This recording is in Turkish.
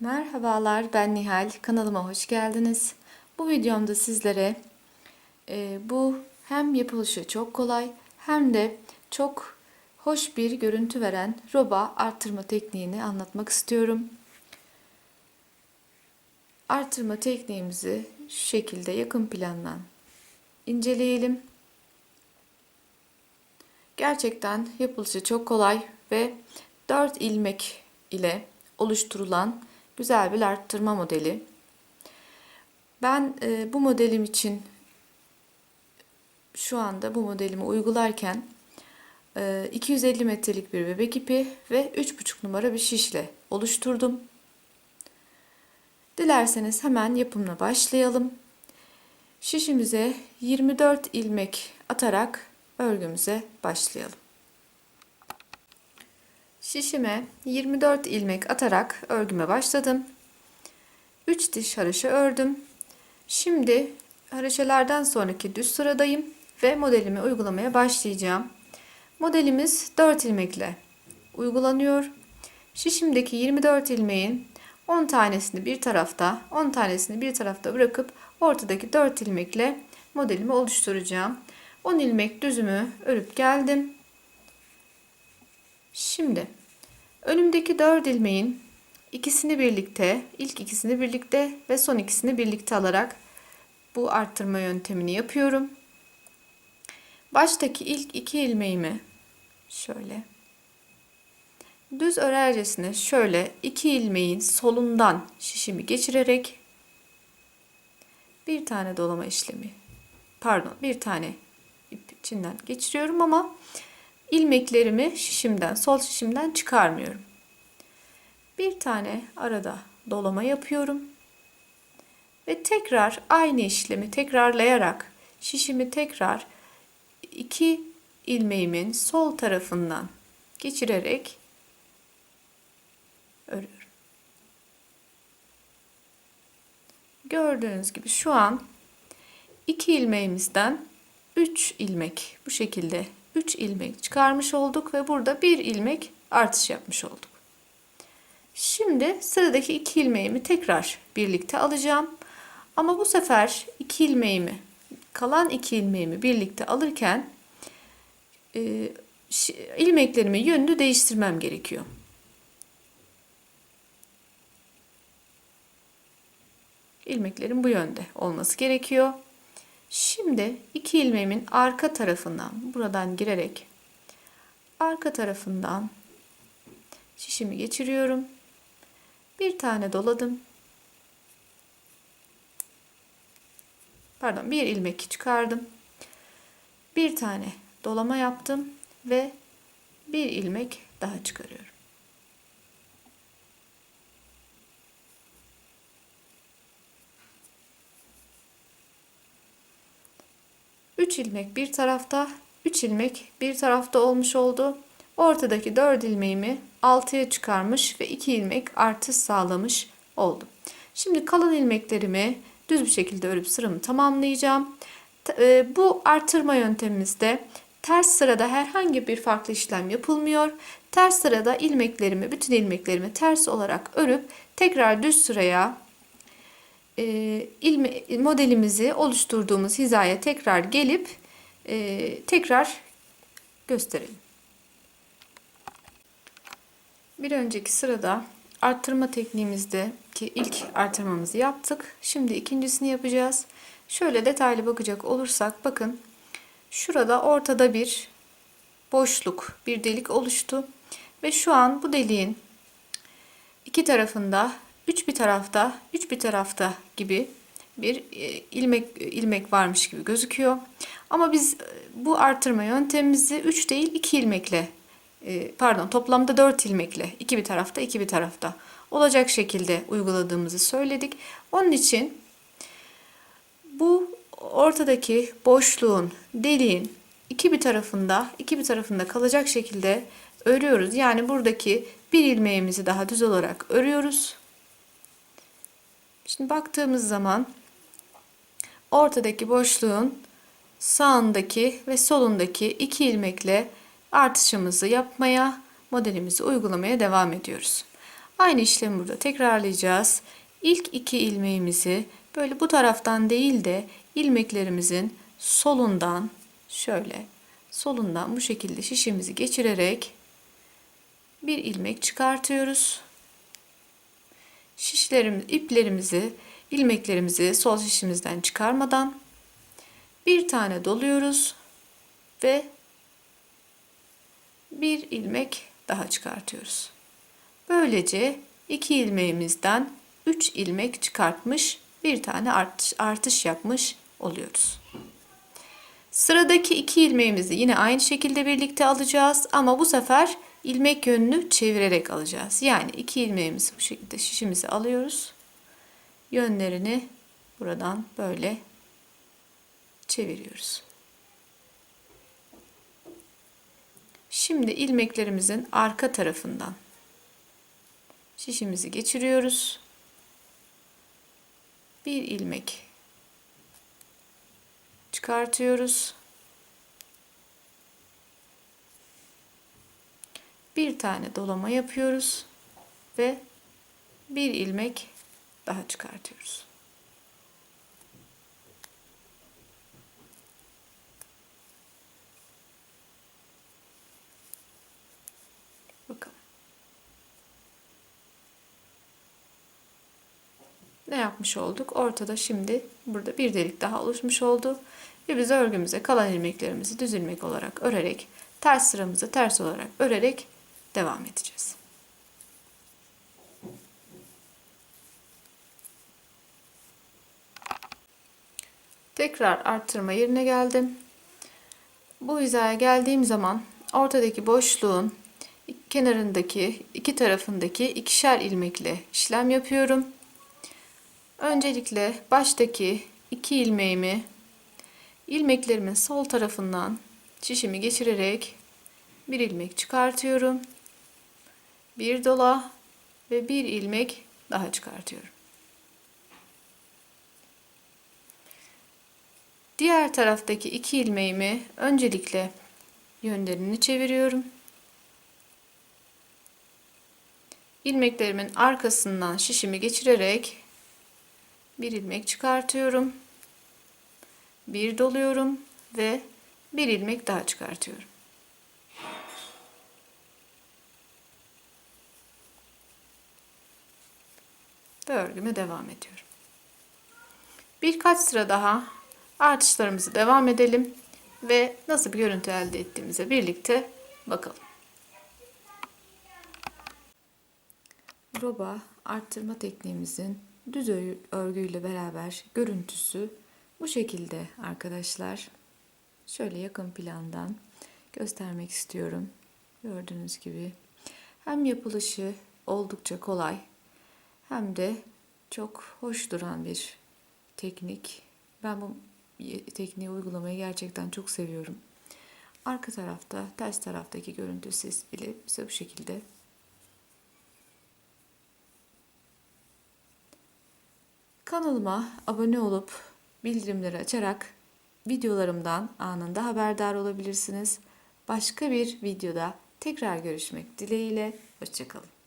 Merhabalar ben Nihal kanalıma hoş geldiniz. Bu videomda sizlere e, bu hem yapılışı çok kolay hem de çok hoş bir görüntü veren roba arttırma tekniğini anlatmak istiyorum. Arttırma tekniğimizi şu şekilde yakın plandan inceleyelim. Gerçekten yapılışı çok kolay ve 4 ilmek ile oluşturulan güzel bir arttırma modeli. Ben e, bu modelim için şu anda bu modelimi uygularken e, 250 metrelik bir bebek ipi ve 3,5 numara bir şişle oluşturdum. Dilerseniz hemen yapımına başlayalım. Şişimize 24 ilmek atarak örgümüze başlayalım. Şişime 24 ilmek atarak örgüme başladım. 3 diş haroşa ördüm. Şimdi haroşalardan sonraki düz sıradayım ve modelimi uygulamaya başlayacağım. Modelimiz 4 ilmekle uygulanıyor. Şişimdeki 24 ilmeğin 10 tanesini bir tarafta, 10 tanesini bir tarafta bırakıp ortadaki 4 ilmekle modelimi oluşturacağım. 10 ilmek düzümü örüp geldim. Şimdi önümdeki 4 ilmeğin ikisini birlikte, ilk ikisini birlikte ve son ikisini birlikte alarak bu arttırma yöntemini yapıyorum. Baştaki ilk iki ilmeğimi şöyle düz örercesine şöyle iki ilmeğin solundan şişimi geçirerek bir tane dolama işlemi pardon bir tane ip içinden geçiriyorum ama ilmeklerimi şişimden, sol şişimden çıkarmıyorum. Bir tane arada dolama yapıyorum. Ve tekrar aynı işlemi tekrarlayarak şişimi tekrar iki ilmeğimin sol tarafından geçirerek örüyorum. Gördüğünüz gibi şu an iki ilmeğimizden 3 ilmek bu şekilde 3 ilmek çıkarmış olduk ve burada bir ilmek artış yapmış olduk. Şimdi sıradaki iki ilmeğimi tekrar birlikte alacağım. Ama bu sefer iki ilmeğimi kalan iki ilmeğimi birlikte alırken e, ilmeklerimin yönünü değiştirmem gerekiyor. İlmeklerin bu yönde olması gerekiyor. Şimdi iki ilmeğimin arka tarafından buradan girerek arka tarafından şişimi geçiriyorum. Bir tane doladım. Pardon, bir ilmek çıkardım. Bir tane dolama yaptım ve bir ilmek daha çıkarıyorum. 3 ilmek bir tarafta, 3 ilmek bir tarafta olmuş oldu. Ortadaki 4 ilmeğimi 6'ya çıkarmış ve 2 ilmek artış sağlamış oldum. Şimdi kalan ilmeklerimi düz bir şekilde örüp sıramı tamamlayacağım. E, bu artırma yöntemimizde ters sırada herhangi bir farklı işlem yapılmıyor. Ters sırada ilmeklerimi, bütün ilmeklerimi ters olarak örüp tekrar düz sıraya e, ilmi, modelimizi oluşturduğumuz hizaya tekrar gelip e, tekrar gösterelim. Bir önceki sırada arttırma tekniğimizde ki ilk arttırmamızı yaptık. Şimdi ikincisini yapacağız. Şöyle detaylı bakacak olursak bakın şurada ortada bir boşluk, bir delik oluştu ve şu an bu deliğin iki tarafında 3 bir tarafta, 3 bir tarafta gibi bir e, ilmek ilmek varmış gibi gözüküyor. Ama biz e, bu artırma yöntemimizi 3 değil 2 ilmekle e, pardon toplamda 4 ilmekle 2 bir tarafta 2 bir tarafta olacak şekilde uyguladığımızı söyledik. Onun için bu ortadaki boşluğun, deliğin iki bir tarafında, iki bir tarafında kalacak şekilde örüyoruz. Yani buradaki bir ilmeğimizi daha düz olarak örüyoruz. Şimdi baktığımız zaman ortadaki boşluğun sağındaki ve solundaki iki ilmekle artışımızı yapmaya, modelimizi uygulamaya devam ediyoruz. Aynı işlemi burada tekrarlayacağız. İlk iki ilmeğimizi böyle bu taraftan değil de ilmeklerimizin solundan şöyle solundan bu şekilde şişimizi geçirerek bir ilmek çıkartıyoruz. Şişlerimiz, iplerimizi, ilmeklerimizi sol şişimizden çıkarmadan bir tane doluyoruz ve bir ilmek daha çıkartıyoruz. Böylece iki ilmeğimizden 3 ilmek çıkartmış, bir tane artış, artış yapmış oluyoruz. Sıradaki iki ilmeğimizi yine aynı şekilde birlikte alacağız ama bu sefer ilmek yönünü çevirerek alacağız. Yani iki ilmeğimizi bu şekilde şişimizi alıyoruz. Yönlerini buradan böyle çeviriyoruz. Şimdi ilmeklerimizin arka tarafından şişimizi geçiriyoruz. Bir ilmek çıkartıyoruz. Bir tane dolama yapıyoruz ve bir ilmek daha çıkartıyoruz. Bakalım. Ne yapmış olduk? Ortada şimdi burada bir delik daha oluşmuş oldu. Ve biz örgümüze kalan ilmeklerimizi düz ilmek olarak örerek ters sıramızı ters olarak örerek devam edeceğiz. Tekrar arttırma yerine geldim. Bu hizaya geldiğim zaman ortadaki boşluğun kenarındaki iki tarafındaki ikişer ilmekle işlem yapıyorum. Öncelikle baştaki iki ilmeğimi ilmeklerimin sol tarafından şişimi geçirerek bir ilmek çıkartıyorum. Bir dola ve bir ilmek daha çıkartıyorum. Diğer taraftaki iki ilmeğimi öncelikle yönlerini çeviriyorum. ilmeklerimin arkasından şişimi geçirerek bir ilmek çıkartıyorum. Bir doluyorum ve bir ilmek daha çıkartıyorum. Ve örgüme devam ediyorum. Birkaç sıra daha artışlarımızı devam edelim ve nasıl bir görüntü elde ettiğimize birlikte bakalım. Roba arttırma tekniğimizin düz örgüyle beraber görüntüsü bu şekilde arkadaşlar. Şöyle yakın plandan göstermek istiyorum. Gördüğünüz gibi hem yapılışı oldukça kolay hem de çok hoş duran bir teknik. Ben bu tekniği uygulamayı gerçekten çok seviyorum. Arka tarafta, ters taraftaki görüntü siz bize bu şekilde Kanalıma abone olup bildirimleri açarak videolarımdan anında haberdar olabilirsiniz. Başka bir videoda tekrar görüşmek dileğiyle. Hoşçakalın.